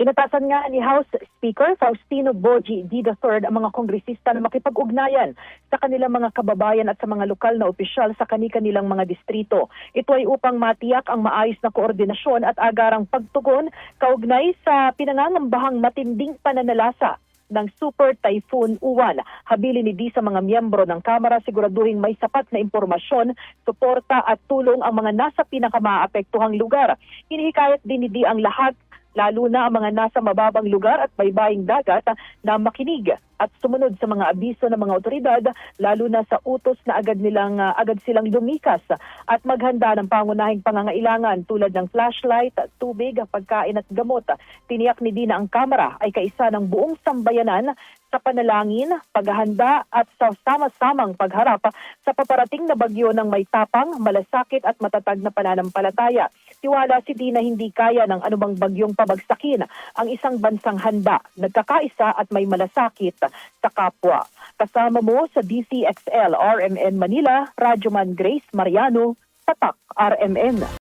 Inatasan nga ni House Speaker Faustino Boji D. III ang mga kongresista na makipag-ugnayan sa kanilang mga kababayan at sa mga lokal na opisyal sa kani-kanilang mga distrito. Ito ay upang matiyak ang maayos na koordinasyon at agarang pagtugon kaugnay sa pinangangambahang matinding pananalasa ng Super Typhoon Uwan. Habili ni Di sa mga miyembro ng Kamara siguraduhin may sapat na impormasyon, suporta at tulong ang mga nasa pinakamaapektuhang lugar. Hinihikayat din ni Di ang lahat lalo na ang mga nasa mababang lugar at baybaying dagat na makinig at sumunod sa mga abiso ng mga otoridad lalo na sa utos na agad nilang ah, agad silang lumikas at maghanda ng pangunahing pangangailangan tulad ng flashlight, tubig, pagkain at gamot. Tiniyak ni Dina ang kamera ay kaisa ng buong sambayanan sa panalangin, paghahanda at sa sama-samang pagharap sa paparating na bagyo ng may tapang, malasakit at matatag na pananampalataya. Tiwala si Dina hindi kaya ng anumang bagyong pabagsakin ang isang bansang handa, nagkakaisa at may malasakit sa kapwa. Kasama mo sa DCXL RMN Manila, Radyoman Grace Mariano, Tatak RMN.